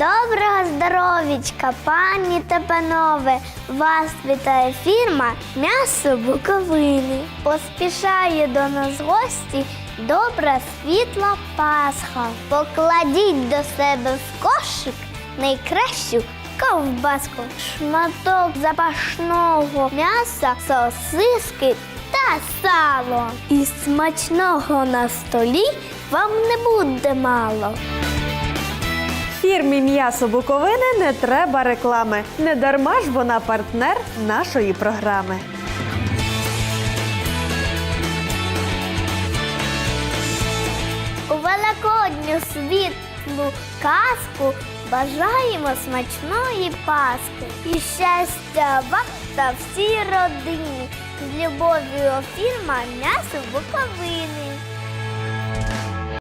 здоровічка, пані та панове! Вас вітає фірма М'ясо Буковини. Поспішає до нас гості добра світла Пасха. Покладіть до себе в кошик найкращу ковбаску, шматок запашного м'яса, сосиски та сало. І смачного на столі вам не буде мало. Фірмі м'ясо Буковини не треба реклами. Не дарма ж вона партнер нашої програми. У великодню світлу казку бажаємо смачної паски і щастя вам та всій родині. З любов'ю фірма м'ясо Буковини.